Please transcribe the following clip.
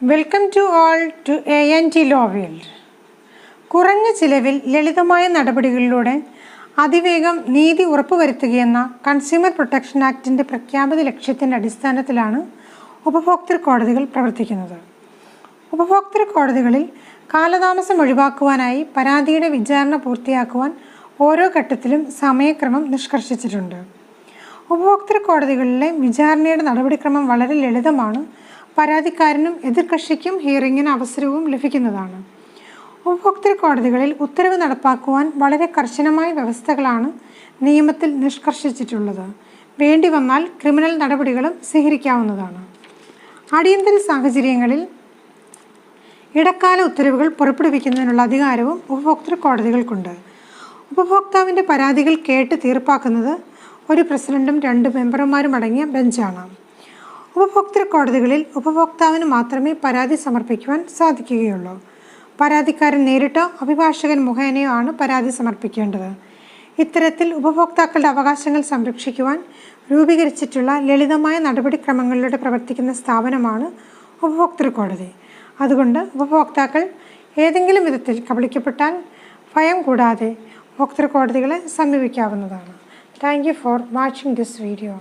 Welcome to all to A N T law world കുറഞ്ഞ ചിലവിൽ ലളിതമായ നടപടികളിലൂടെ അതിവേഗം നീതി ഉറപ്പുവരുത്തുകയെന്ന കൺസ്യൂമർ പ്രൊട്ടക്ഷൻ ആക്ടിന്റെ പ്രഖ്യാപിത ലക്ഷ്യത്തിന്റെ അടിസ്ഥാനത്തിലാണ് ഉപഭോക്തൃ കോടതികൾ പ്രവർത്തിക്കുന്നത്. ഉപഭോക്തൃ കോടതികളിൽ കാലതാമസം ഒഴിവാക്കുവാനായി പരാതിയുടെ വിചാരണ പൂർത്തിയാക്കുവാൻ ഓരോ ഘട്ടത്തിലും സമയക്രമം നിഷ്കർഷിച്ചിട്ടുണ്ട്. ഉപഭോക്തൃ കോടതികളിലെ വിചാരണയുടെ നടപടിക്രമം വളരെ ലളിതമാണ് പരാതിക്കാരനും എതിർകക്ഷിക്കും ഹിയറിങ്ങിന് അവസരവും ലഭിക്കുന്നതാണ്. ഉപഭോക്തൃ കോടതികളിൽ ഉത്തരവ് നടപ്പാക്കുവാൻ വളരെ കർശനമായ വ്യവസ്ഥകളാണ് നിയമത്തിൽ നിഷ്കർഷിച്ചിട്ടുള്ളത്. വേണ്ടി വന്നാൽ ക്രിമിനൽ നടപടികളും സ്വീകരിക്കാവുന്നതാണ്. അടിയന്തര സാഹചര്യങ്ങളിൽ ഇടക്കാല ഉത്തരവുകൾ പുറപ്പെടുവിക്കുന്നതിനുള്ള അധികാരവും ഉപഭോക്തൃ കോടതികൾക്കുണ്ട്. ഉപഭോക്താവിന്റെ പരാതികൾ കേട്ട് തീർപ്പാക്കുന്നത് ഒരു പ്രസിഡന്റും രണ്ട് മെമ്പർമാരും അടങ്ങിയ ബെഞ്ചാണ്. ഉപഭോക്തൃ കോടതികളിൽ ഉപഭോക്താവിന് മാത്രമേ പരാതി സമർപ്പിക്കുവാൻ സാധിക്കുകയുള്ളൂ. പരാതിക്കാരൻ നേരിട്ടോ അഭിഭാഷകൻ മുഖേനയോ ആണ് പരാതി സമർപ്പിക്കേണ്ടത്. ഇത്തരത്തിൽ ഉപഭോക്താക്കളുടെ അവകാശങ്ങൾ സംരക്ഷിക്കുവാൻ രൂപീകരിച്ചിട്ടുള്ള ലളിതമായ നടപടിക്രമങ്ങളിലൂടെ പ്രവർത്തിക്കുന്ന സ്ഥാപനമാണ് ഉപഭോക്തൃ കോടതി. അതുകൊണ്ട് ഉപഭോക്താക്കൾ ഏതെങ്കിലും വിധത്തിൽ കബളിക്കപ്പെട്ടാൽ ഭയം കൂടാതെ ഉപഭോക്തൃ കോടതികളെ സമീപിക്കാവുന്നതാണ്. Thank you for watching this video